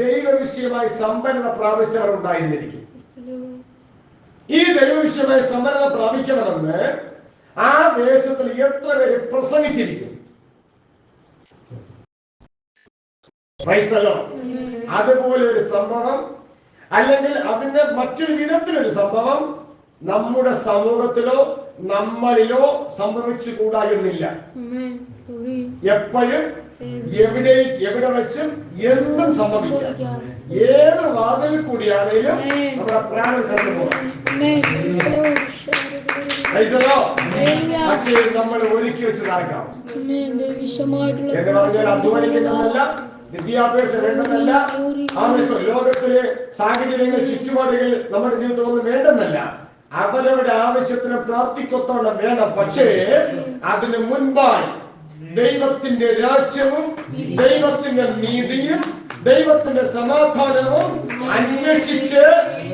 ദൈവവിഷയമായി സമ്പന്നത പ്രാപിച്ചവർ ഉണ്ടായിരുന്നിരിക്കും. ഈ ദൈവവിഷയമായി സമ്പന്നത പ്രാപിക്കണമെന്ന് ആ ദേശത്തിൽ എത്ര പേര് പ്രസംഗിച്ചിരിക്കും? അതുപോലെ ഒരു സംഭവം അല്ലെങ്കിൽ അതിന്റെ മറ്റൊരു വിധത്തിലൊരു സംഭവം നമ്മുടെ സമൂഹത്തിലോ നമ്മളിലോ സംഭവിച്ചു കൂടായിരുന്നില്ല എപ്പോഴും എവിടെ എവിടെ വെച്ചും എന്തും സംഭവിക്കാം. ഏത് വാതിൽ കൂടിയാണേലും നമ്മുടെ പ്രാണൻ കടന്നു പോകാം. പക്ഷേ നമ്മൾ ഒരുക്കി വെച്ച് നടക്കാം എന്ന് പറഞ്ഞാൽ അധ്വാനിക്കുന്നതല്ല വിദ്യാഭ്യാസം വേണ്ടെന്നല്ല ലോകത്തിലെ സാഹചര്യങ്ങൾ ചുറ്റുപാടുകൾ നമ്മുടെ ജീവിതത്തിൽ ഒന്നും വേണ്ടെന്നല്ല. അവരവരുടെ ആവശ്യത്തിന് പ്രാപ്തിക്കൊത്തോളം വേണം. പക്ഷേ അതിന് മുൻപായി ദൈവത്തിന്റെ രാജ്യവും ദൈവത്തിന്റെ നീതിയും ദൈവത്തിന്റെ സമാധാനവും അന്വേഷിച്ച്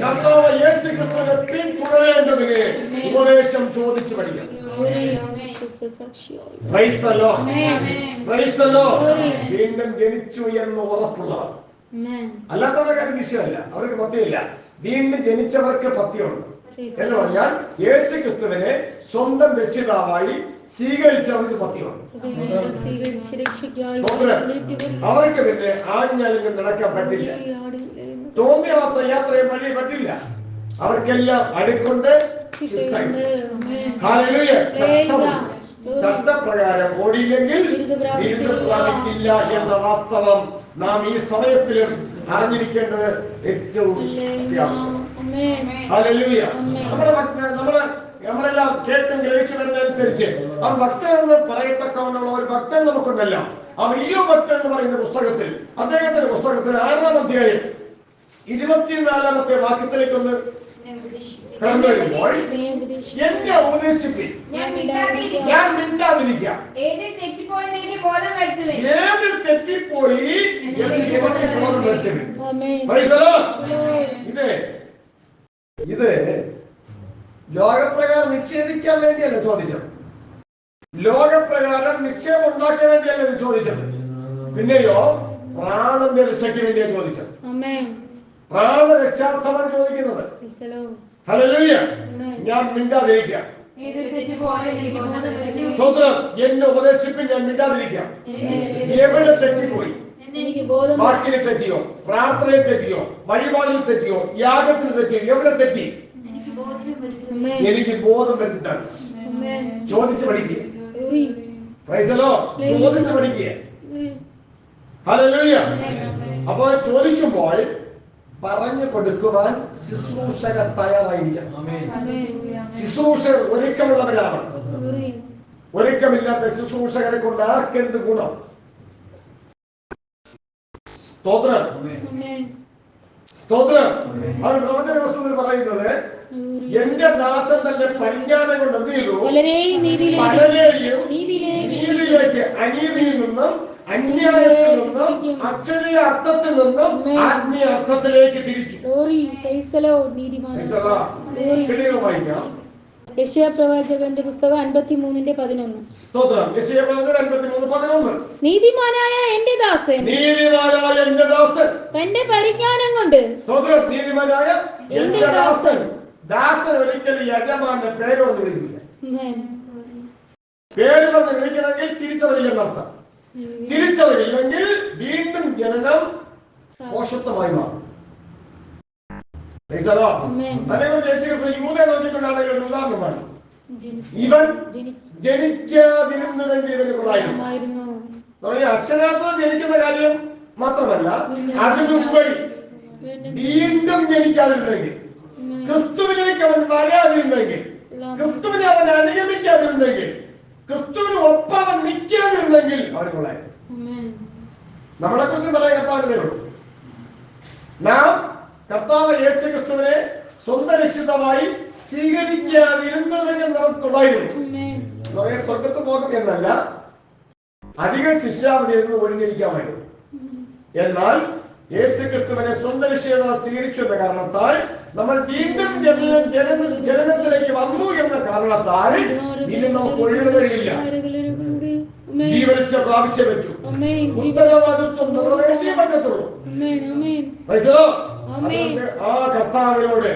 കർത്താവ് യേശു ക്രിസ്തുവിനെ പിന്തുടരേണ്ടതിന് ഉപദേശം ചോദിച്ചു പഠിക്കാം. വീണ്ടും ജനിച്ചു എന്ന് ഉറപ്പുള്ളവർ. അല്ലാത്തവരുടെ കാര്യം വിഷയമല്ല. അവർക്ക് പത്തിയില്ല വീണ്ടും ജനിച്ചവർക്ക് പത്യമുണ്ട്. എന്ന് പറഞ്ഞാൽ യേശു ക്രിസ്തുവിനെ സ്വന്തം രക്ഷിതാവായി സ്വീകരിച്ചവർക്ക് സത്യമാണ്. അവർക്ക് പിന്നെ ആഞ്ഞാലും നടക്കാൻ പറ്റില്ല. തോന്നിയവാസ യാത്ര വഴി പറ്റില്ല. അവർക്കെല്ലാം അടുക്കൊണ്ട് ചട്ടപ്രകാരം ഓടിയില്ലെങ്കിൽ ബിരുദ പ്രാപിക്കില്ല എന്ന വാസ്തവം നാം ഈ സമയത്തിലും അറിഞ്ഞിരിക്കേണ്ടത് ഏറ്റവും അത്യാവശ്യം ഹല്ലേലൂയ നമ്മുടെ നമ്മൾ നമ്മളെല്ലാം കേട്ടും ഗ്രഹിച്ചു വരുന്നതനുസരിച്ച് ആ ഭക്തൻ എന്ന് പറയത്തക്കവണ്ണമുള്ള ഒരു ഭക്തൻ നമുക്കുണ്ടല്ല. ആ വലിയ ഭക്തൻ എന്ന് പറയുന്ന പുസ്തകത്തിൽ അദ്ദേഹത്തിന്റെ പുസ്തകത്തിൽ ആറാം അധ്യായം ഇരുപത്തിനാലാമത്തെ വാക്യത്തിലേക്ക് ഒന്ന് കടന്നു വരുമ്പോൾ എന്നെ ഉപദേശിപ്പി. ഞാൻ മിണ്ടാതിരിക്കാം. ഏതിൽ തെറ്റിപ്പോയി ബോധം വരുത്തുവിൻ. ഇത് ഇത് ലോകപ്രകാരം നിഷേധിക്കാൻ വേണ്ടിയല്ല ചോദിച്ചത്. ലോകപ്രകാരം നിക്ഷേപം ഉണ്ടാക്കാൻ വേണ്ടിയല്ല ഇത് ചോദിച്ചത്. പിന്നെയോ പ്രാണന്റെ രക്ഷയ്ക്ക് വേണ്ടിയാ ചോദിച്ചത്. പ്രാണരക്ഷാർത്ഥമാണ് ചോദിക്കുന്നത്. ഹല്ലേലൂയ. ഞാൻ മിണ്ടാതിരിക്കാം. സ്തോത്രം. എന്നെ ഉപദേശിപ്പിൻ ഞാൻ മിണ്ടാതിരിക്കാം. എവിടെ തെറ്റിപ്പോയി? വാക്കിന് തെറ്റിയോ? പ്രാർത്ഥനയിൽ തെറ്റിയോ? വഴിപാടിൽ തെറ്റിയോ? യാഗത്തിന് തെറ്റിയോ? എവിടെ തെറ്റി? എനിക്ക് ബോധം വരുത്തിട്ടാണ് ചോദിച്ചു പഠിക്കുക ചോദിച്ചു പഠിക്കുക ഹലോ അപ്പൊ ചോദിക്കുമ്പോൾ പറഞ്ഞു കൊടുക്കുവാൻ ശുശ്രൂഷകർ തയ്യാറായിരിക്കണം ശുശ്രൂഷ ശുശ്രൂഷകർ ഒരുക്കമുള്ളവരാണ് ഒരുക്കമില്ലാത്ത ശുശ്രൂഷകരെ കൊണ്ട് ആർക്കെന്ത് ഗുണം? സ്തോത്രം. സ്തോത്രം. അവർ പ്രവചന പുസ്തകത്തിൽ പറയുന്നത് എന്റെ ദാസൻ തന്റെ പരിജ്ഞാനം കൊണ്ട് എന്ത് ചെയ്തു? പലരെയും നീതിയിലേക്ക് അനീതിയിൽ നിന്നും അന്യായത്തിൽ നിന്നും അക്ഷരീയ അർത്ഥത്തിൽ നിന്നും ആത്മീയ അർത്ഥത്തിലേക്ക് തിരിച്ചു. വായിക്കാം. പ്രവാചകന്റെ പുസ്തകം അൻപത്തി മൂന്നിന്റെ പതിനൊന്ന്. നീതിമാനായ എന്റെ ദാസൻ. നീതിമാനായ എന്റെ ദാസൻ. തന്റെ പരിജ്ഞാനം കൊണ്ട്. നീതിമാനായ എന്റെ ദാസൻ. ദാസൻ. ഒരിക്കലും യജമാന്റെ പേരൊന്നും വിളിക്കില്ല ആമേൻ. പേര് പറഞ്ഞ് വിളിക്കണമെങ്കിൽ തിരിച്ചറിയില്ലെന്നർത്ഥം തിരിച്ചറിവില്ലെങ്കിൽ വീണ്ടും ജനനം പോഷത്വമായി മാറും. യൂതയെ നോക്കിക്കൊണ്ടാണെങ്കിൽ ഒരു ഉദാഹരണമാണ് ഇവൻ ജനി- ജനിക്കാതിരുന്നതെങ്കിൽ ഇവന് കൊള്ളായിരുന്നു അക്ഷരാർത്ഥം ജനിക്കുന്ന കാര്യം മാത്രമല്ല അതിനുപരി വീണ്ടും ജനിക്കാതിരുന്നെങ്കിൽ. ക്രിസ്തുവിലേക്ക് അവൻ വരാതിരുന്നെങ്കിൽ ക്രിസ്തുവിനെ അവൻ അനുഗമിക്കാതിരുന്നെങ്കിൽ ക്രിസ്തുവിന് ഒപ്പം അവൻ നിൽക്കാതിരുന്നെങ്കിൽ അവൻ കൊള്ളായിരുന്നു നമ്മളെ കുറിച്ച് പറയാൻ കർത്താവിനെ നാം കർത്താവ് യേശു ക്രിസ്തുവിനെ സ്വന്തം രക്ഷിതമായി സ്വീകരിക്കാതിരുന്നതിനെ നമുക്ക് പറയാൻ സ്വർഗത്ത് പോകും എന്നല്ല അധികം ശിക്ഷാവധി എന്ന് ഒഴിഞ്ഞിരിക്കാമായിരുന്നു എന്നാൽ യേശു ക്രിസ്തുവിനെ സ്വന്തം രക്ഷിത സ്വീകരിച്ചു എന്ന കാരണത്താൽ നമ്മൾ വീണ്ടും ജന- ജന- ജനനത്തിലേക്ക് വന്നു എന്ന കാരണത്താൽ ഇനി നമുക്ക് ഒഴിവ് കഴിയില്ല ആരെങ്കിലും ആമേൻ. ജീവനിച്ച പ്രാവശ്യം പറ്റൂ ആമേൻ. ഉത്തരവാദിത്വം നിറവേറ്റിയേ പറ്റത്തുള്ളൂ. അതുകൊണ്ട് ആ കർത്താവിനോട്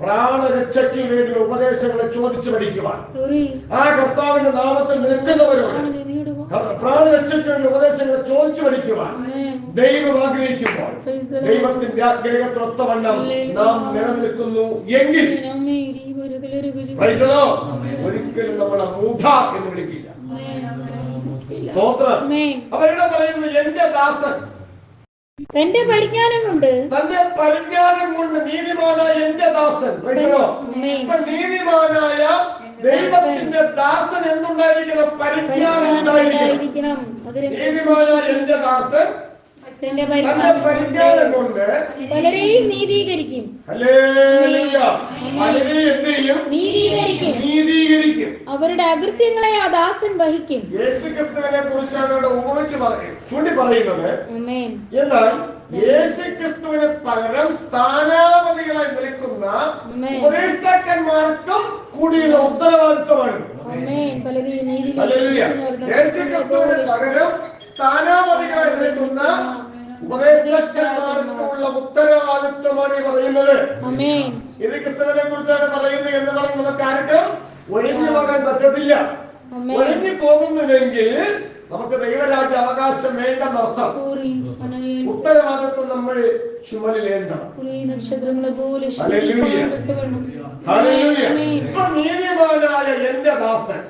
പ്രാണരക്ഷയ്ക്ക് വേണ്ടി ഉപദേശങ്ങളെ ചോദിച്ചു പഠിക്കുവാൻ. ആ കർത്താവിന്റെ നാമത്തിൽ നിൽക്കുന്നവരോട് പ്രാണരക്ഷയ്ക്ക് വേണ്ടി ഉപദേശങ്ങളെ ചോദിച്ചു പഠിക്കുവാൻ. ദൈവം ആഗ്രഹിക്കുമ്പോൾ ദൈവത്തിന്റെ ആഗ്രഹത്തിനൊത്തവണ്ണം നാം നിലനിൽക്കുന്നു എങ്കിൽ ഒരിക്കലും നമ്മളെ മൂഢ എന്ന് വിളിക്കില്ല. സ്തോത്രം. അപ്പൊ ഇവിടെ പറയുന്നത് എന്റെ ദാസൻ തന്റെ പരിജ്ഞാനം കൊണ്ട് തന്റെ പരിജ്ഞാനം കൊണ്ട് നീതിമാനായ എന്റെ ദാസൻ. നീതിമാനായ ദൈവത്തിന്റെ ദാസൻ എന്നുണ്ടായിരിക്കണം പരിജ്ഞാനം ഉണ്ടായിരിക്കണം. നീതിമാനായ എന്റെ ദാസൻ തന്റെ പരിജ്ഞാനം കൊണ്ട് പലരെയും നീതീകരിക്കും. നീതീകരിക്കും. അവരുടെ അകൃത്യങ്ങളെ ആ ദാസൻ വഹിക്കും. യേശുക്രിസ്തുവിനെ കുറിച്ചാണ് ഉപമിച്ച് ചൂണ്ടി പറയുന്നത്. എന്നാൽ യേശുക്രിസ്തുവിന് പകരം സ്ഥാനാപതികളായി ആമേൻ. ഉപദേഷ്ടാക്കന്മാർക്കും കൂടിയുള്ള ഉത്തരവാദിത്വമാണ്. ആമേൻ. പലരെയും ഹല്ലേലൂയ. യേശു ക്രിസ്തുവിന് നീതീകരിക്കുന്നവരുടെ പകരം സ്ഥാനാപതികളായി നിൽക്കുന്ന ഉപദേഷ്ടാക്കന്മാർക്കുള്ള ഉത്തരവാദിത്വമാണ് ഈ പറയുന്നത്. ഇത് ക്രിസ്തുവിനെ കുറിച്ചാണ് പറയുന്നത് എന്ന് പറയുന്നത് നമുക്ക് ആർക്കും? ഒഴിഞ്ഞു പോകാൻ പറ്റത്തില്ല. ഒഴിഞ്ഞു പോകുന്നില്ലെങ്കിൽ നമുക്ക് ദൈവരാജ്യ അവകാശം വേണ്ടെന്നർത്ഥം അർത്ഥം. ഉത്തരവാദിത്വം നമ്മൾ ചുമലിലേന്തണം നീതിമാനായ എന്റെ ദാസൻ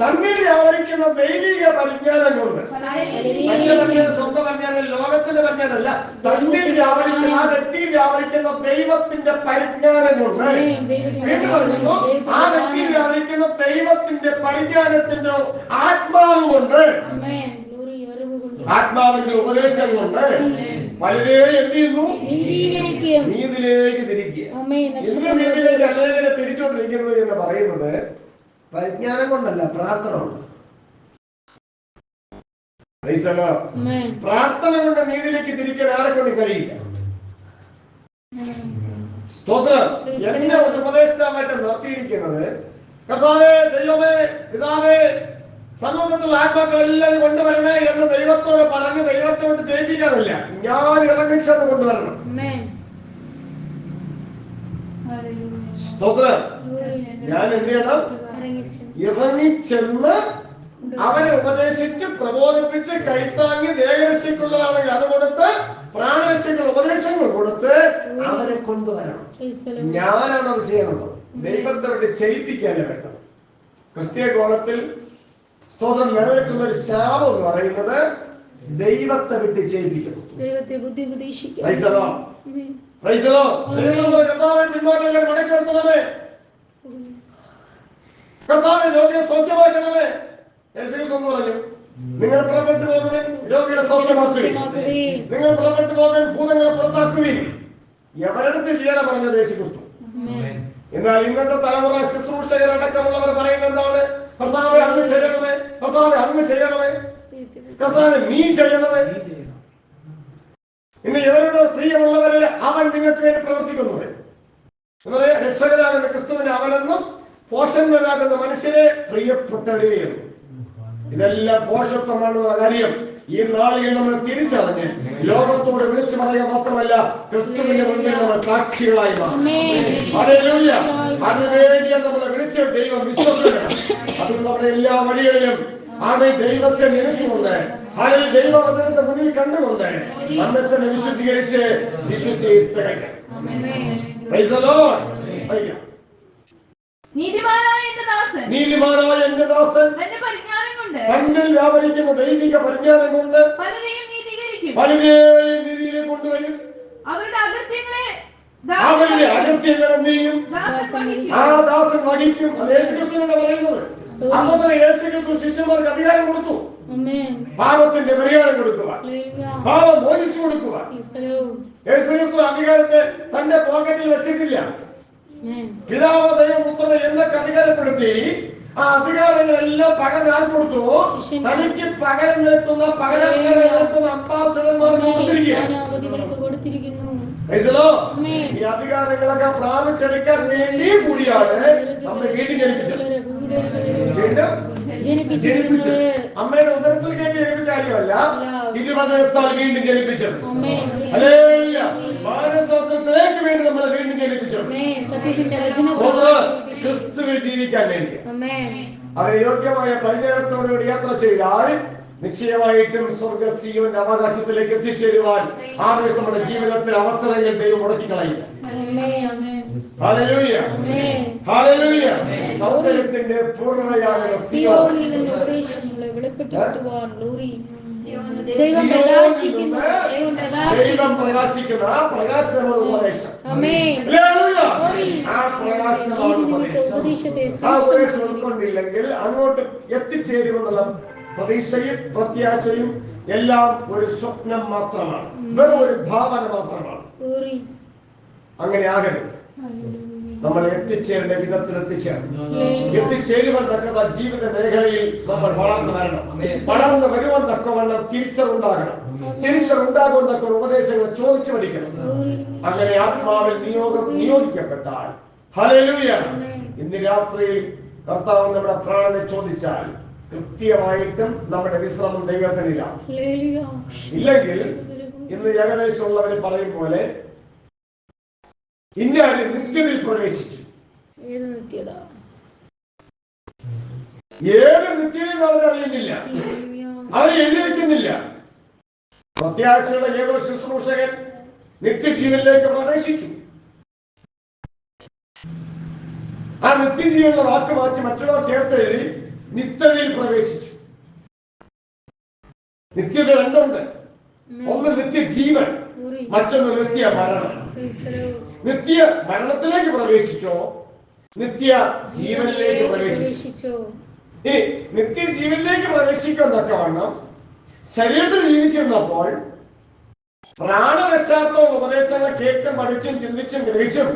തന്നിൽ വ്യാപരിക്കുന്ന ദൈവിക പരിജ്ഞാനം കൊണ്ട്. സ്വന്തം പരിജ്ഞാനം ലോകത്തിന്റെ പരിജ്ഞാനമല്ല. തമ്മിൽ വ്യാപരിക്കുന്ന ആ വ്യക്തി വ്യാപരിക്കുന്ന ദൈവത്തിന്റെ പരിജ്ഞാനം കൊണ്ട്. വീണ്ടും പറയുന്നു ആ വ്യക്തി വ്യാപരിക്കുന്ന ദൈവത്തിന്റെ പരിജ്ഞാനത്തിന്റെ ആത്മാവ് കൊണ്ട്. ആത്മാവിന്റെ ഉപദേശം കൊണ്ട്. പലരെ എന്ത് ചെയ്യുന്നു നീതീകരിക്കും തിരിക്കുക. ആമേൻ. എന്ത് നീതിയിലേക്ക് അനേകരെ തിരിച്ചുകൊണ്ടിരിക്കുന്നത് എന്ന് പറയുന്നത്? പരിജ്ഞാനം കൊണ്ടല്ല പ്രാർത്ഥന കൊണ്ട് പ്രാർത്ഥനകളുടെ ആമേൻ. പ്രാർത്ഥന കൊണ്ട് നീതിയിലേക്ക് തിരിക്കാൻ ആരെ കൊണ്ട് കഴിയില്ല. സ്തോത്രം. എന്നെ ഒരു ഉപദേഷ്ടാവായിട്ട് നിർത്തിയിരിക്കുന്നത് കർത്താവേ ദൈവമേ പിതാവേ സമൂഹത്തിലുള്ള ആത്മാക്കൾ എല്ലാവരും കൊണ്ടുവരണേ എന്ന് ദൈവത്തോട് പറഞ്ഞ് ദൈവത്തോട് ജയിപ്പിക്കാറില്ല. ഞാൻ ഇറങ്ങിച്ചത് കൊണ്ടുവരണം. ആമേൻ. സ്തോത്രം. ഞാൻ എന്ത് ചെയ്യണം? ഇറങ്ങിച്ചെന്ന്. അവരെ ഉപദേശിച്ച് പ്രബോധിപ്പിച്ച് കൈത്താങ്ങി ദേഹരക്ഷയ്ക്കുള്ളതാണെങ്കിൽ അത് കൊടുത്ത് പ്രാണരക്ഷയ്ക്കുള്ള ഉപദേശങ്ങൾ കൊടുത്ത് അവരെ കൊണ്ടുവരണം. ഞാനാണ് അത് ചെയ്യണത് ദൈവത്തെ വേണ്ടി ചെയ്യിപ്പിക്കാനേ വേണ്ടത്. ക്രിസ്തീയ ഗോളത്തിൽ സ്തോത്രം നിലനിൽക്കുന്ന ഒരു ശാപം എന്ന് പറയുന്നത് ദൈവത്തെ വിട്ട് ചെയ്യിപ്പിക്കുന്നു. ദൈവത്തെ ബുദ്ധി ഉപദേശിക്കും കർത്താവേ, രോഗിയെ സൗഖ്യമാക്കണമേ. എന്ന് പറഞ്ഞു നിങ്ങൾ പുറപ്പെട്ടു പോകുവിൻ രോഗിയുടെ സൗഖ്യമാക്കുവിൻ. നിങ്ങൾ പുറപ്പെട്ടു പോകാൻ ഭൂതങ്ങളെ പുറത്താക്കുകയും എവരടുത്ത് ചെയ്യാനാ പറഞ്ഞത് യേശുക്രിസ്തു ആമേൻ. എന്നാൽ ഇന്നത്തെ തലമുറ ശുശ്രൂഷകർ അടക്കമുള്ളവർ പറയുന്നത് എന്താണ്? കർത്താവ് അങ്ങ് ചെയ്യണമേ കർത്താവ് അങ്ങ് ചെയ്യണമേ കർത്താവ് നീ ചെയ്യണമേ. ഇന്ന് ഇവരുടെ പ്രിയമുള്ളവരെ അവൻ നിങ്ങൾക്ക് വേണ്ടി പ്രവർത്തിക്കുന്നു. രക്ഷകരാകുന്ന ക്രിസ്തുവിന് അവനെന്നും പോഷന്മാരാകുന്ന മനുഷ്യരെ പ്രിയപ്പെട്ടവരെ. എന്നും. ഇതെല്ലാം പോഷത്വമാണെന്നുള്ള കാര്യം ഈ നാളിൽ നമ്മൾ തിരിച്ചറിഞ്ഞ് ലോകത്തോട് വിളിച്ചു പറയുക മാത്രമല്ല ക്രിസ്തുവിന്റെ മുന്നിൽ നമ്മൾ സാക്ഷികളായി. അതിനുവേണ്ടിയാണ് നമ്മളെ വിളിച്ച ദൈവം വിശ്വസിക്കണം. അത് നമ്മുടെ എല്ലാ വഴികളിലും ആമേ ദൈവത്തെ നനച്ചുകൊണ്ട് അതിൽ ദൈവവചനത്തെ മുന്നിൽ കണ്ടുകൊണ്ട് നമ്മെ തന്നെ വിശുദ്ധീകരിച്ച് വിശുദ്ധി തികയ്ക്കണം നീതിമാനായ എന്റെ ദാസൻ. നീതിമാനായ എന്റെ ദാസൻ. തന്റെ പരിജ്ഞാനം കൊണ്ട് തന്നിൽ വ്യാപരിക്കുന്ന ദൈവിക പരിജ്ഞാനം കൊണ്ട് പലരെയും നീതീകരിക്കും. പലരെയും നീതിയിലേക്ക് കൊണ്ടുവരും. അവരുടെ അകൃത്യങ്ങളെ അവരുടെ അകൃത്യങ്ങൾ എന്ത് ചെയ്യും? ആ ദാസൻ വഹിക്കും അത് യേശുക്രിസ്തുവിനെ പറയുന്നത്. അപ്പൊ തന്നെ യേശുക്രിസ്തു ശിഷ്യന്മാർക്ക് അധികാരം കൊടുത്തു. ആമേൻ. പാപത്തിന്റെ പരിഹാരം ഹല്ലേലൂയ. പാപം മോചിച്ചു കൊടുക്കുക യേശുക്രിസ്തു അധികാരത്തെ തന്റെ പോക്കറ്റിൽ വെച്ചിട്ടില്ല. പിതാവ് ദൈവപുത്രനെ എന്നൊക്കെ അധികാരപ്പെടുത്തി ആ അധികാരങ്ങളെല്ലാം പകരം ആർ കൊടുത്തു? തനിക്ക് പകരം നിർത്തുന്ന പകരം നിർത്തുന്ന ജ്ഞാനാവധികൾക്ക് കൊടുത്തിരിക്കുന്നു. ഈ അധികാരങ്ങളൊക്കെ പ്രാപിച്ചെടുക്കാൻ വേണ്ടി കൂടിയാണ് നമ്മുടെ വീണ്ടും ജനിപ്പിച്ചത് വീണ്ടും ജനിപ്പിച്ചത് അമ്മയുടെ ഉദരത്തിൽ കേട്ട് ജനിപ്പിച്ച കാര്യമല്ല തിരുവനന്തപുരത്താൽ വീണ്ടും ജനിപ്പിച്ചത്. ആമേൻ. ഹല്ലേലൂയ. വേണ്ടി നമ്മളെ വീണ്ടും കേൾപ്പിച്ചു ക്രിസ്തുവിൽ ജീവിക്കാൻ വേണ്ടി അവരെ യോഗ്യമായ പരിചരണത്തോടുകൂടി യാത്ര ചെയ്താൽ നിശ്ചയമായിട്ടും സ്വർഗസിയോന്റെ അവകാശത്തിലേക്ക് എത്തിച്ചേരുവാൻ ആ ദിവസം നമ്മുടെ ജീവിതത്തിൽ അവസരങ്ങൾ ദൈവം മുടക്കി കളയില്ല ആമേൻ. ഹല്ലേലൂയ. ആമേൻ. ഹല്ലേലൂയ. സൗന്ദര്യത്തിന്റെ പൂർണതയാകുന്ന ദൈവം പ്രകാശിക്കുന്നു. ദൈവം ആ പ്രകാശമാണ് ഉപദേശം. ഹല്ലേലൂയ. ആ പ്രകാശമാണ് ഉപദേശം. ഉപദേശത്തെ ആ ഉപദേശം ഉൾക്കൊണ്ടില്ലെങ്കിൽ അങ്ങോട്ട് എത്തിച്ചേരുമെന്നുള്ള പ്രതീക്ഷയും പ്രത്യാശയും എല്ലാം ഒരു സ്വപ്നം മാത്രമാണ്. വെറും ഒരു ഭാവന മാത്രമാണ്. അങ്ങനെ ആകരുത്. നമ്മൾ എത്തിച്ചേരേണ്ട വിധത്തിൽ എത്തിച്ചേരണം. എത്തിച്ചേരുവാൻ തക്കത ജീവിത മേഖലയിൽ നമ്മൾ വളർന്നു വരണം. വളർന്നു വരുവാൻ തക്കവണ്ണം തിരിച്ചറുണ്ടാകണം തിരിച്ചറുണ്ടാകുവാൻ തക്ക ഉപദേശങ്ങൾ ചോദിച്ചു പഠിക്കണം. അങ്ങനെ ആത്മാവിൽ നിയോഗം നിയോഗിക്കപ്പെട്ടാൽ ഹലലൂയ ഇന്ന് രാത്രിയിൽ കർത്താവ് നമ്മുടെ പ്രാണനെ ചോദിച്ചാൽ കൃത്യമായിട്ടും നമ്മുടെ വിശ്രമം ദൈവസനിലാണ് ഇല്ലെങ്കിൽ ഇന്ന് ഏകദേശമുള്ളവർ പറയും പോലെ ഇന്നാരും നിത്യതയിൽ പ്രവേശിച്ചു. ഏത് നിത്യത? ഏത് നിത്യതയും അവരറിയുന്നില്ല അവർ എഴുതി വെക്കുന്നില്ല പ്രത്യാശയുടെ ഏതോ ശുശ്രൂഷകൻ നിത്യജീവനിലേക്ക് പ്രവേശിച്ചു. ആ നിത്യജീവനുള്ള വാക്ക് മാറ്റി മറ്റുള്ളവർ ചേർത്ത് എഴുതി നിത്യതയിൽ പ്രവേശിച്ചു. നിത്യത രണ്ടുണ്ട്. ഒന്ന് നിത്യജീവൻ മറ്റൊന്ന് നിത്യ മരണം. നിത്യ മരണത്തിലേക്ക് പ്രവേശിച്ചോ? നിത്യ ജീവനിലേക്ക് പ്രവേശിച്ചോ? ഈ നിത്യ ജീവനിലേക്ക് പ്രവേശിക്കാൻ തക്കവണ്ണം ശരീരത്തിൽ ജീവിച്ചിരുന്നപ്പോൾ പ്രാണരക്ഷാത്മക ഉപദേശങ്ങൾ കേട്ടും പഠിച്ചും ചിന്തിച്ചും ഗ്രഹിച്ചും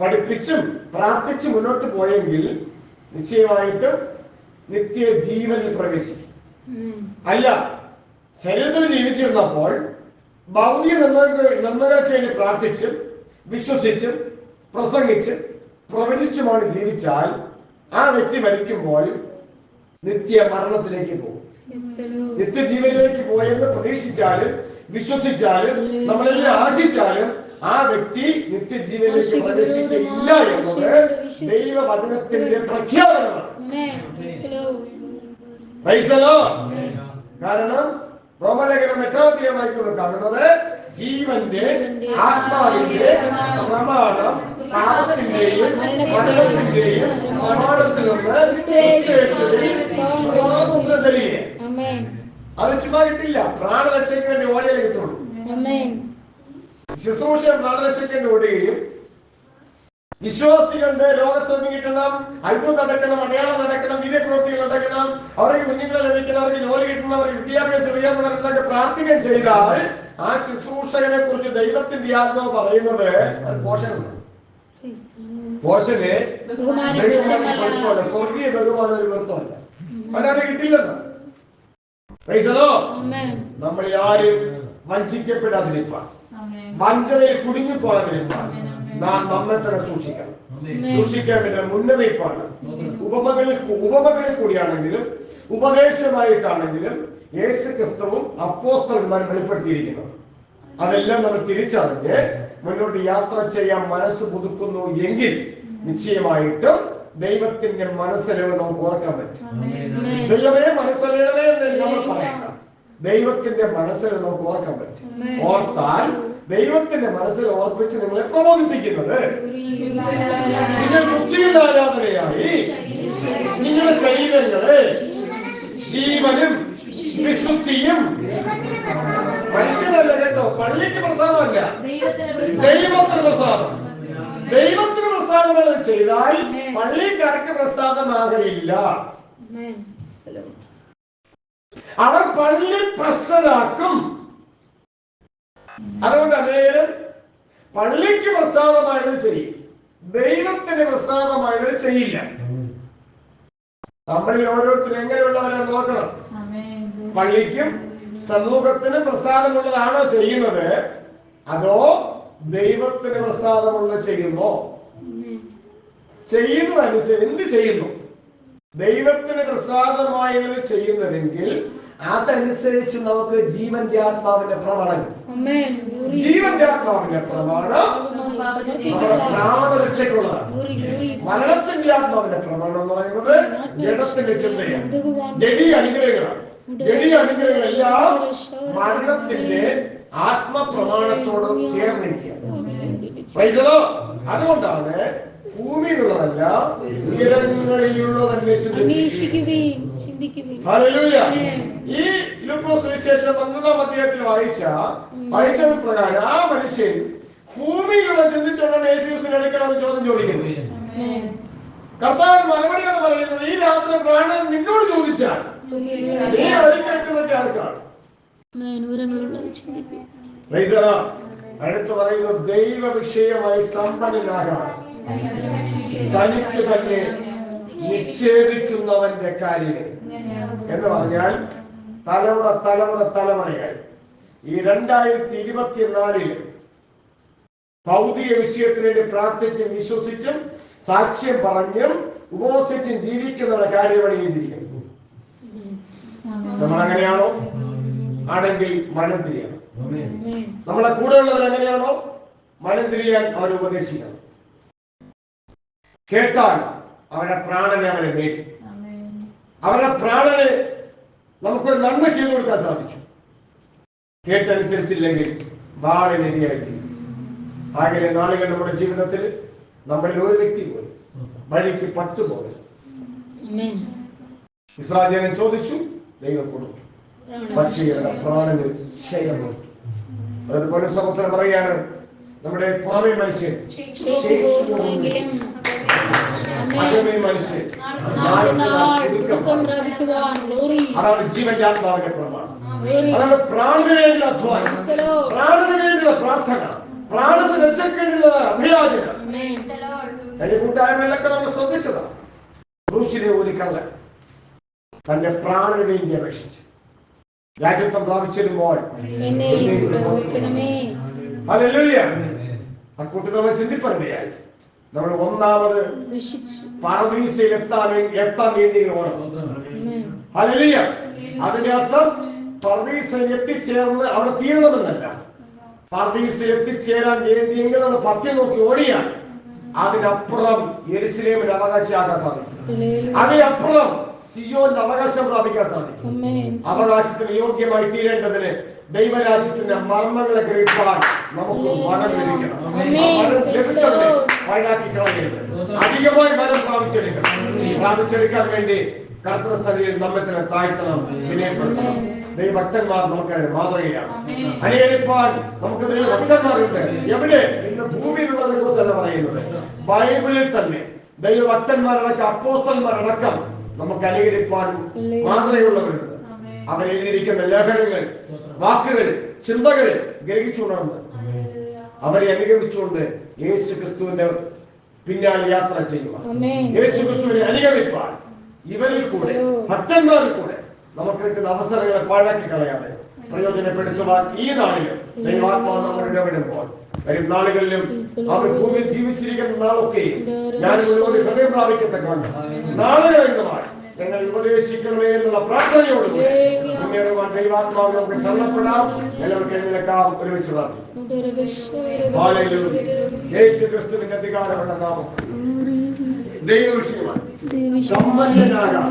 പഠിപ്പിച്ചും പ്രാർത്ഥിച്ചു മുന്നോട്ട് പോയെങ്കിൽ നിശ്ചയമായിട്ടും നിത്യജീവനിൽ പ്രവേശിക്കും. അല്ല ശരീരത്തിൽ ജീവിച്ചിരുന്നപ്പോൾ ഭൗതിക നന്മകൾക്ക് നന്മകൾക്ക് വേണ്ടി പ്രാർത്ഥിച്ചും വിശ്വസിച്ചും പ്രസംഗിച്ചും പ്രവചിച്ചുമാണ് ജീവിച്ചാൽ ആ വ്യക്തി മരിക്കുമ്പോൾ നിത്യ മരണത്തിലേക്ക് പോകും. നിത്യജീവനിലേക്ക് പോയെന്ന് പ്രതീക്ഷിച്ചാലും വിശ്വസിച്ചാലും നമ്മളെല്ലാം ആശിച്ചാലും ആ വ്യക്തി നിത്യജീവനിലേക്ക് പ്രവേശിക്കില്ല എന്നത് ദൈവവചനത്തിന്റെ പ്രഖ്യാപനമാണ്. കാരണം റോമലേഖനം എട്ടാമധ്യമായിക്കൊണ്ട് കാണുന്നത് ജീവന്റെ ആത്മാവിന്റെ പ്രമാണം പാപത്തിന്റെയും മരണത്തിന്റെയും പ്രമാണത്തിൽ നിന്ന്. അത് ചുമ്മാ കിട്ടില്ല പ്രാണരക്ഷയ്ക്ക് വേണ്ടി ഓടിയാലേ കിട്ടുള്ളൂ. ശുശ്രൂഷ പ്രാണരക്ഷയ്ക്ക് വേണ്ടി ഓടുകയും വിശ്വാസികളുടെ രോഗസൗഖ്യം കിട്ടണം അത്ഭുതം നടക്കണം അടയാളം നടക്കണം വീര്യപ്രവൃത്തികൾ നടക്കണം അവർക്ക് കുഞ്ഞുങ്ങളെ ലഭിക്കണം അവർക്ക് ജോലി കിട്ടണം അവർക്ക് വിദ്യാഭ്യാസം ഉയർന്നവർക്ക് പ്രാർത്ഥിക്കുകയും ചെയ്താൽ ആ ശുശ്രൂഷകനെ കുറിച്ച് ദൈവത്തിന്റെ ആത്മാവ് പറയുന്നത് പോഷകമാണ്. പോഷന് സ്വർഗീയ ബഹുമാനം ഒരു വെറുത്തമല്ല അവനത് കിട്ടില്ലെന്ന്. നമ്മൾ ആരും വഞ്ചിക്കപ്പെടാതിരിപ്പാൻ. വഞ്ചനയിൽ കുടുങ്ങിപ്പോകാതിരിപ്പാൻ. നാം നമ്മെ തന്നെ സൂക്ഷിക്കണം. സൂക്ഷിക്കാൻ വേണ്ട മുന്നറിയിപ്പാണ്. ഉപമകളിൽ ഉപമകളിൽ കൂടിയാണെങ്കിലും ഉപദേശമായിട്ടാണെങ്കിലും യേശു ക്രിസ്തുവും അപ്പോസ്തലന്മാരും വെളിപ്പെടുത്തിയിരിക്കുന്നത് അതെല്ലാം നമ്മൾ തിരിച്ചറിഞ്ഞ് മുന്നോട്ട് യാത്ര ചെയ്യാൻ മനസ്സ് പുതുക്കുന്നു എങ്കിൽ നിശ്ചയമായിട്ടും ദൈവത്തിന്റെ മനസ്സിലവ് നമുക്ക് ഓർക്കാൻ പറ്റും. ദൈവമേ മനസ്സിലണമേ എന്ന് നമ്മൾ പറയണം. ദൈവത്തിന്റെ മനസ്സിൽ നമുക്ക് ഓർക്കാൻ പറ്റും. ഓർത്താൽ ദൈവത്തിന്റെ മനസ്സിൽ ഓർപ്പിച്ച് നിങ്ങളെ പ്രബോധിപ്പിക്കുന്നത്. നിങ്ങൾ ബുദ്ധിയുള്ള ആരാധനയായി. നിങ്ങളുടെ ശരീരങ്ങളെ ജീവനും വിശുദ്ധിയും മനുഷ്യനല്ല കേട്ടോ പള്ളിക്ക് പ്രസാദമല്ല. ദൈവത്തിന് പ്രസാദം. ദൈവത്തിന് പ്രസാദങ്ങൾ ചെയ്താൽ പള്ളിക്കാർക്ക് പ്രസാദമാകയില്ല. അവർ പള്ളി പ്രശ്നരാക്കും. അതുകൊണ്ട് അനേകം പള്ളിക്ക് പ്രസാദമായത് ചെയ്യും ദൈവത്തിന് പ്രസാദമായത് ചെയ്യില്ല നമ്മളിൽ ഓരോരുത്തരും എങ്ങനെയുള്ളവരാണ് നോക്കണം. പള്ളിക്കും സമൂഹത്തിന് പ്രസാദമുള്ളതാണോ ചെയ്യുന്നത്? അതോ ദൈവത്തിന് പ്രസാദമുള്ള ചെയ്യുന്നോ. ചെയ്യുന്നതനുസരിച്ച് എന്ത് ചെയ്യുന്നു? ദൈവത്തിന് പ്രസാദമായുള്ളത് ചെയ്യുന്നതെങ്കിൽ അതനുസരിച്ച് നമുക്ക് ജീവന്റെ ആത്മാവിന്റെ ഗ്ലോറി ജീവന്റെ ആത്മാവിന്റെ നമ്മുടെ പ്രാണരക്ഷയ്ക്കുള്ളതാണ് ഗ്ലോറി മരണത്തിന്റെ ആത്മാവിന്റെ പ്രമാണം എന്ന് പറയുന്നത് ജഡത്തിന്റെ ചിന്തയാണ്. ജഡി അനുഗ്രഹങ്ങളാണ്. ജഡീയ അനുഗ്രഹങ്ങളെല്ലാം മരണത്തിന്റെ ആത്മപ്രമാണത്തോട് ചേർന്നിരിക്കുക. അതുകൊണ്ടാണ് ഭൂമിയിലുള്ളതല്ല ഉയരങ്ങളിലുള്ളതല്ലേ ചിന്തിക്കുകയും. ഈ ലൂക്കോസ് സുവിശേഷം പന്ത്രണ്ടാം അധ്യായത്തിൽ വായിച്ച? വായിച്ചത് പ്രകാരം ആ മനുഷ്യൻ ഭൂമിയിലുള്ള ചിന്തിച്ചുകൊണ്ടാണ് യേശു അടുക്കൽ അടുക്കലാണ് ചോദ്യം ചോദിക്കുന്നത് ആമേൻ കർത്താവ് മറുപടിയാണ് പറയുന്നത് ഈ രാത്രി പ്രാണൻ നിന്നോട് ചോദിച്ചാൽ നീ ഒരുക്കഴിച്ചതൊക്കെ ആർക്കാണ്. അടുത്ത് പറയുന്നത് ദൈവ വിഷയമായി സമ്പന്നനാകാൻ. തനിക്ക് തന്നെ നിക്ഷേപിക്കുന്നവന്റെ കാര്യം എന്ന് പറഞ്ഞാൽ തലമുറ തലമുറ തലമുറയായി. ഈ രണ്ടായിരത്തി ഇരുപത്തിനാലിൽ ഭൗതിക വിഷയത്തിന് വേണ്ടി പ്രാർത്ഥിച്ചും വിശ്വസിച്ചും സാക്ഷ്യം പറഞ്ഞും ഉപവസിച്ചും ജീവിക്കുന്നവരുടെ കാര്യമാണ് ചെയ്തിരിക്കുന്നത് നമ്മൾ അങ്ങനെയാണോ ആണെങ്കിൽ മനം തിരിയണം നമ്മളെ കൂടെയുള്ളവർ എങ്ങനെയാണോ? മനം തിരിയാൻ അവർ ഉപദേശിക്കണം. കേട്ടാൽ അവരുടെ പ്രാണനെ അവരെ നേടി. അവരുടെ പ്രാണന് നമുക്കൊരു നന്മ ചെയ്തു കൊടുക്കാൻ സാധിച്ചു. കേട്ടനുസരിച്ചില്ലെങ്കിൽ വാളിനിരയായി ആകെ നാളുകൾ നമ്മുടെ ജീവിതത്തിൽ നമ്മളിൽ ഒരു വ്യക്തി പോലും വഴിക്ക് പത്തു പോലെ. ഇസ്രാജനെ ചോദിച്ചു ദൈവം കൊടുത്തു പക്ഷേ അവരുടെ പ്രാണന് ക്ഷയം അതുപോലെ സമസ്തം പറയാണ് നമ്മുടെ പുറമേ മനുഷ്യൻ ശേഷിപ്പോയെങ്കിലും അകമേ മനുഷ്യൻ നാൾ നാൾ പുതുക്കം. പുതുക്കം പ്രാപിക്കുവാൻ ഗ്ലോറി അതാണ് ജീവന്റെ ആത്മാവിന്റെ പ്രമാണം ഗ്ലോറി അതാണ് പ്രാണന് വേണ്ടിയുള്ള അധ്വാനം പ്രാണന് വേണ്ടിയുള്ള പ്രാർത്ഥന പ്രാണന് രക്ഷക്കേണ്ടിയുള്ള അഭിയാചന ആമേൻ കഴിഞ്ഞ കൂട്ടായ്മയിലൊക്കെ നമ്മൾ ശ്രദ്ധിച്ചതാണ് ക്രൂശിലെ ഒരു നമ്മൾ ഒന്നാമത് ദുഷിച്ചു പാറദീസയിൽ എത്താൻ എത്താൻ വേണ്ടി ഓണം. അതിന്റെ അർത്ഥം പർദീസയിൽ എത്തിച്ചേർന്ന് അവിടെ തീരണമെന്നല്ല. പർദീസയിൽ എത്തിച്ചേരാൻ വേണ്ടിയെങ്കിൽ നമ്മൾ പത്യം നോക്കി ഓടിയാൽ അതിനപ്പുറം യെരുസലേമിന് അവകാശമാക്കാൻ സാധിക്കും. അതിനപ്പുറം സിയോന്റെ അവകാശം പ്രാപിക്കാൻ സാധിക്കും. അവകാശത്തിന് യോഗ്യമായി തീരേണ്ടതിന് ദൈവരാജ്യത്തിന്റെ മർമ്മങ്ങളെ ഗ്രഹിക്കാൻ നമുക്ക് വരം ലഭിക്കണം. ആ വരം ലഭിച്ചതിനെ വഴാക്കി കളയരുത് അധികമായി വരം പ്രാപിച്ചെടുക്കണം. പ്രാപിച്ചെടുക്കാൻ വേണ്ടി കർത്തസ്ഥലിയിൽ നമ്മെ തന്നെ താഴ്ത്തണം വിനയപ്പെടുത്തണം. ദൈവഭക്തന്മാർ നമുക്ക് മാതൃകയാണ്. അനുകരിപ്പാൻ നമുക്ക് ദൈവഭക്തന്മാരുണ്ട് എവിടെ? ഇന്ന് ഭൂമിയിലുള്ളതിനെ കുറിച്ചല്ല പറയുന്നത്. ബൈബിളിൽ തന്നെ ദൈവഭക്തന്മാരടക്കം അപ്പോസ്റ്റന്മാരടക്കം നമുക്ക് അനുകരിപ്പാൻ മാതൃകയുള്ളവരുണ്ട് അവരെഴുതിയിരിക്കുന്ന ലേഖനങ്ങൾ വാക്കുകൾ ചിന്തകൾ ഗ്രഹിച്ചുണർന്ന് അവരെ അനുഗമിച്ചുകൊണ്ട് യേശു ക്രിസ്തുവിന്റെ പിന്നാലെ യാത്ര ചെയ്യുക. യേശു ക്രിസ്തുവിനെ അനുഗമിപ്പാൻ ഇവരിൽ കൂടെ ഭക്തന്മാരിൽ കൂടെ നമുക്ക് കിട്ടുന്ന അവസരങ്ങളെ പാഴാക്കി കളയാതെ പ്രയോജനപ്പെടുത്തുവാൻ ഈ നാളിൽ ദൈവാത്മാ നമ്മൾ ഇടപെടുമ്പോൾ വരും നാളുകളിലും അവർ ഭൂമിയിൽ ജീവിച്ചിരിക്കുന്ന നാളൊക്കെയും ഞാൻ ഒരുപാട് ഹൃദയം പ്രാപിക്കത്തക്കാണ് നാളെ കഴിഞ്ഞവാൻ ഞങ്ങൾ ഉപദേശിക്കണമേ എന്നുള്ള പ്രാർത്ഥനയോടുകൂടി മുന്നേറുവാൻ ദൈവാത്മാവ് നമുക്ക് ശരണപ്പെടാം. എല്ലാവർക്കും എഴുന്നേൽക്കാം ഒരുമിച്ച് യേശു ക്രിസ്തുവിന്റെ അധികാരമുള്ള നാമം. ദൈവവിഷയമാണ് സമ്പന്നനാകാം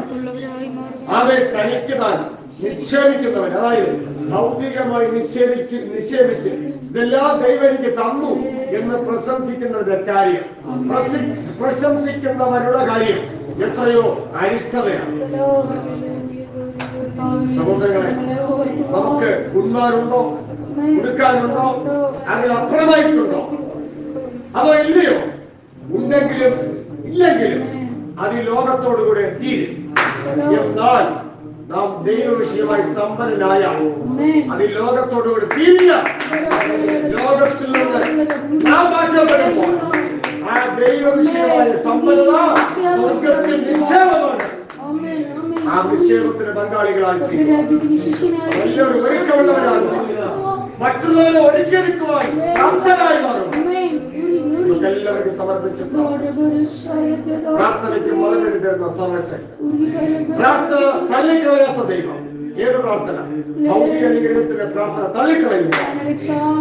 അവൻ തനിക്ക് താൻ നിക്ഷേപിക്കുന്നവൻ. അതായത് ഭൗതികമായി നിക്ഷേപിച്ച് നിക്ഷേപിച്ച് ഇതെല്ലാം ദൈവം എനിക്ക് തന്നു എന്ന് പ്രശംസിക്കുന്നവരുടെ കാര്യം. പ്രശംസിക്കുന്നവരുടെ കാര്യം എത്രയോ അരിഷ്ടതയാണ്. നമുക്ക് നമുക്ക് കൊടുക്കാനുണ്ടോ? ഉടുക്കാനുണ്ടോ അതിനപ്പുറമായിട്ടുണ്ടോ അതോ ഇല്ലയോ? ഉണ്ടെങ്കിലും ഇല്ലെങ്കിലും അത് ഈ ലോകത്തോടുകൂടെ തീരും എന്നാൽ നാം ദൈവവിഷയമായി സമ്പന്നനായ അത് ലോകത്തോടുകൂടി തീരില്ല ലോകത്തിൽ നിന്ന് നാം മാറ്റപ്പെടുമ്പോൾ ആ ദൈവവിഷയമായ സമ്പന്നത സ്വർഗത്തിൽ നിക്ഷേപമാണ്. ആ നിക്ഷേപത്തിന് പങ്കാളികളായി തീരും എല്ലാവരും ഒരുക്കമുള്ളവരാകും മറ്റുള്ളവരെ ഒരുക്കിയെടുക്കുവാൻ കർത്തനായി മാറും നമുക്ക് എല്ലാവർക്കും സമർപ്പിച്ചു പ്രാർത്ഥനയ്ക്ക് മറുപടി തരുന്ന സർവശക്തി പ്രാർത്ഥന തള്ളിക്കളയാത്ത ദൈവം ഏത് പ്രാർത്ഥന ഭൗതിക അനുഗ്രഹത്തിന്റെ പ്രാർത്ഥന തള്ളിക്കളയുക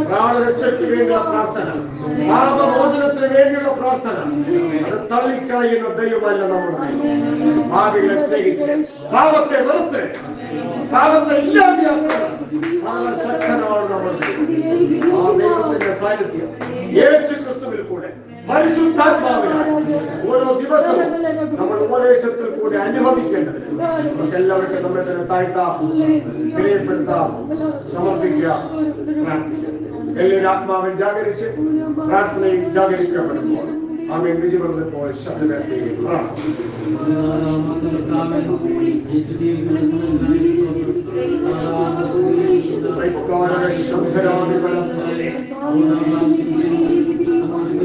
പ്രാണരക്ഷയ്ക്ക് വേണ്ടിയുള്ള പ്രാർത്ഥന പാപമോചനത്തിന് വേണ്ടിയുള്ള പ്രാർത്ഥന അത് തള്ളിക്കളയുന്ന ദൈവമല്ല നമ്മുടെ ദൈവം ഭാവികളെ സ്നേഹിച്ച് പാപത്തെ വെറുത്ത് പാപത്തെ ഇല്ലാതെയാക്കുന്ന സർവശക്തനാണ് നമ്മുടെ ദൈവം ആ ദൈവത്തിന്റെ സാന്നിധ്യം യേശു ക്രിസ്തുവിൽ കൂടെ പരിശുദ്ധാത്മാവിനാൽ ഓരോ ദിവസവും നമ്മൾ ഉപദേശത്തിൽ കൂടെ അനുഭവിക്കേണ്ടത് നമുക്ക് എല്ലാവർക്കും നമ്മെ തന്നെ താഴ്ത്താം വിനയപ്പെടുത്താം സമർപ്പിക്കാം പ്രാർത്ഥിക്കാം. എല്ലാവരും ആത്മാവിൽ ജാഗരിച്ച് പ്രാർത്ഥനയിൽ ജാഗരിക്കപ്പെടുമ്പോൾ ആമേൻ. വിധിവൃതപ്പോൾ ശബ്ദത്തെ പ്രാർത്ഥന Praise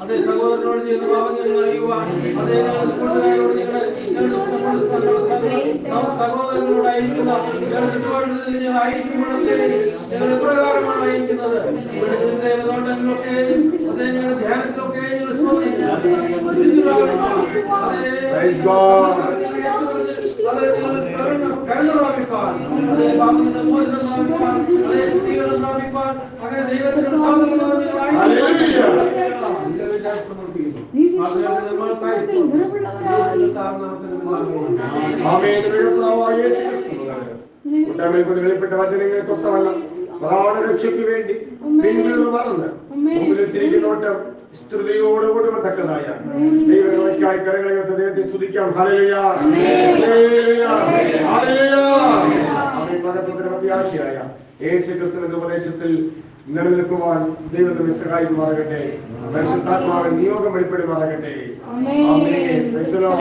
അത് സഹോദരനോട് ചെയ്യുന്ന പാപം അറിയുവാൻ അതേ ഞങ്ങളുടെ കൂട്ടുകാരോട് ഞങ്ങളുടെ സഹോദരങ്ങളോടായിരിക്കുന്ന ഞങ്ങളുടെ ചുറ്റുപാടുകളിൽ ഞങ്ങൾ ആയിരിക്കുമ്പോഴൊക്കെ ഞങ്ങൾ എപ്രകാരമാണ് അയക്കുന്നത്. ഇവിടെ അതേ ഞങ്ങളുടെ ധ്യാനത്തിലൊക്കെ ഞങ്ങൾ അതേ അങ്ങനെ ദൈവത്തിന്റെ വെളിപ്പെട്ട വചനങ്ങളെ വേണ്ടി പിന്നിൽ സ്തുതിയോടുകൂടി തക്കതായ കരങ്ങളെ ദൈവത്തെ സ്തുതിക്കാം. പ്രത്യാശയായ യേശു ക്രിസ്തുവിന്റെ ഉപദേശത്തിൽ നിലനിൽക്കുവാൻ ദൈവത്തെ സഹായിക്കുമാറാകട്ടെ പരിശുദ്ധാത്മാവിൻ നിയോഗം വെളിപ്പെടുമാറാകട്ടെ.